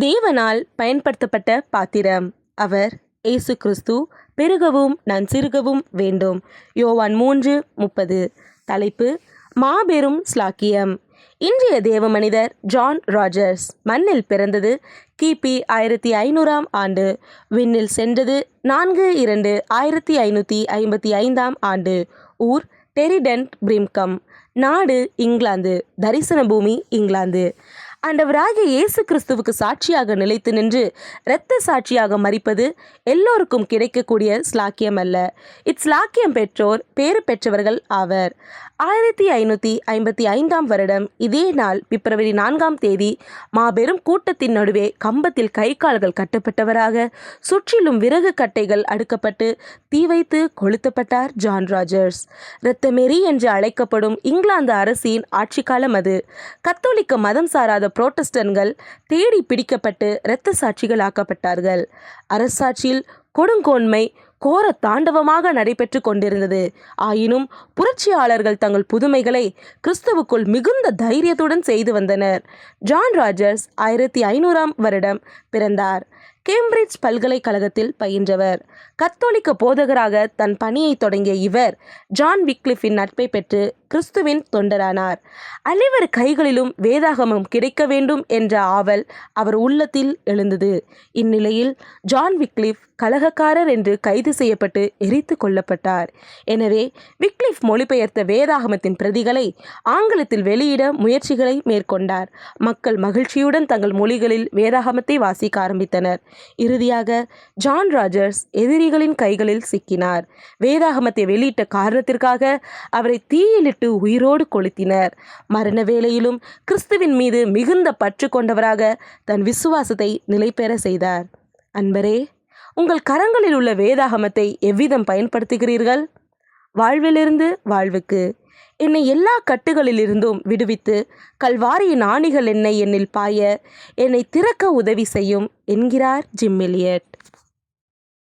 தேவனால் பயன்படுத்தப்பட்ட பாத்திரம். அவர் இயேசு கிறிஸ்து பெருகவும் நான் சிறுகவும் வேண்டும். யோவான் மூன்று முப்பது. தலைப்பு மாபெரும் ஸ்லாக்கியம். இன்றைய தேவ மனிதர் ஜான் ராஜர்ஸ் மண்ணில் பிறந்தது கிபி ஆயிரத்தி ஐநூறாம் ஆண்டு. விண்ணில் சென்றது நான்கு இரண்டு ஆயிரத்தி ஐநூற்றி ஐம்பத்தி ஐந்தாம் ஆண்டு. ஊர் டெரிடென்ட் பிரிம்கம். நாடு இங்கிலாந்து. தரிசன பூமி இங்கிலாந்து. ஆண்டவராகிய இயேசு கிறிஸ்துவுக்கு சாட்சியாக நிலைத்து நின்று இரத்த சாட்சியாக மறிப்பது எல்லோருக்கும் கிடைக்கக்கூடிய ஸ்லாக்கியம் அல்ல இஸ்லாக்கியம் பெற்றோர் பேறு பெற்றவர்கள் ஆவர். ஆயிரத்தி ஐநூற்றி ஐம்பத்தி ஐந்தாம் வருடம் இதே நாள் பிப்ரவரி நான்காம் தேதி மாபெரும் கூட்டத்தின் நடுவே கம்பத்தில் கை கால்கள் கட்டப்பட்டவராக சுற்றிலும் விறகு கட்டைகள் அடுக்கப்பட்டு தீ வைத்து கொளுத்தப்பட்டார் ஜான் ராஜர்ஸ். இரத்தமெரி என்று அழைக்கப்படும் இங்கிலாந்து அரசின் ஆட்சிக்காலம் அது. கத்தோலிக்க மதம் சாராத புரோட்டஸ்டன்கள் தேடி பிடிக்கப்பட்டு இரத்த சாட்சிகள் ஆக்கப்பட்டார்கள் அரசாட்சியில் கொடுங்கோன்மை கோர தாண்டவமாக நடைபெற்று கொண்டிருந்தது. ஆயினும் புரட்சியாளர்கள் தங்கள் புதுமைகளை கிறிஸ்துவுக்குள் மிகுந்த தைரியத்துடன் செய்து வந்தனர். ஜான் ராஜர்ஸ் ஆயிரத்தி ஐநூறாம் வருடம் பிறந்தார். கேம்பிரிட்ஜ் பல்கலைக்கழகத்தில் பயின்றவர். கத்தோலிக்க போதகராக தன் பணியை தொடங்கிய இவர் ஜான் விக்லிஃபின் நட்பை பெற்று கிறிஸ்துவின் தொண்டரானார். அனைவர் கைகளிலும் வேதாகமம் கிடைக்க வேண்டும் என்ற ஆவல் அவர் உள்ளத்தில் எழுந்தது. இந்நிலையில் ஜான் விக்லிஃப் கலகக்காரர் என்று கைது செய்யப்பட்டு எரித்து கொல்லப்பட்டார். எனவே விக்லிஃப் மொழிபெயர்த்த வேதாகமத்தின் பிரதிகளை ஆங்கிலத்தில் வெளியிட முயற்சிகளை மேற்கொண்டார். மக்கள் மகிழ்ச்சியுடன் தங்கள் மொழிகளில் வேதாகமத்தை வாசிக்க ஆரம்பித்தனர். இறுதியாக ஜான் ராஜர்ஸ் எதிரிகளின் கைகளில் சிக்கினார். வேதாகமத்தை வெளியிட்ட காரணத்திற்காக அவரை தீயிலிட்டு உயிரோடு கொளுத்தினர். மரண வேளையிலும் கிறிஸ்துவின் மீது மிகுந்த பற்று கொண்டவராக தன் விசுவாசத்தை நிலைபெற செய்தார். அன்பரே உங்கள் கரங்களில் உள்ள வேதாகமத்தை எவ்விதம் பயன்படுத்துகிறீர்கள்? வாழ்விலிருந்து வாழ்வுக்கு என்னை எல்லா கட்டுகளிலிருந்தும் விடுவித்து கல்வாரியின் ஆணிகள் என்னை என்னில் பாய என்னை திறக்க உதவி செய்யும் என்கிறார் ஜிம்மிலியட்